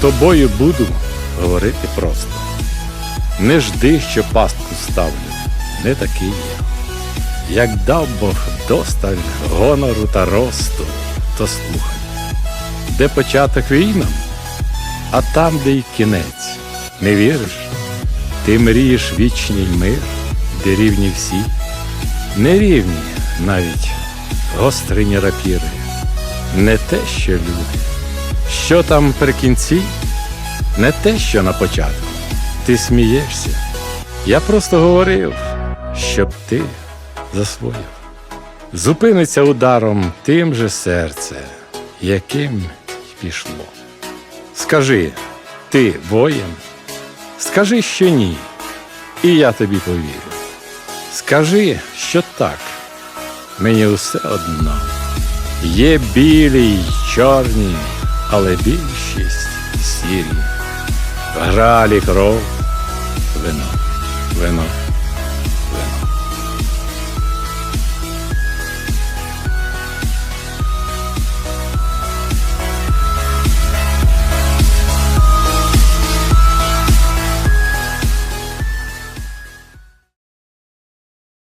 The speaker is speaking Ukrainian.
тобою буду говорити просто. Не жди, що пастку ставлю, не такий я. Як дав Бог досталь гонору та росту, то слухай, де початок війнам, а там, де й кінець. Не віриш? Ти мрієш вічний мир, де рівні всі, не рівні навіть гострині рапіри, не те, що люди. Що там при кінці, не те, що на початку. Ти смієшся. Я просто говорив, щоб ти засвоїв. Зупиниться ударом тим же серце, яким й пішло. Скажи, ти воїн? Скажи, що ні, і я тобі повірю. Скажи, що так, мені усе одно. Є білі й чорні, але більшість сірі. Гралі кров, вино, вино.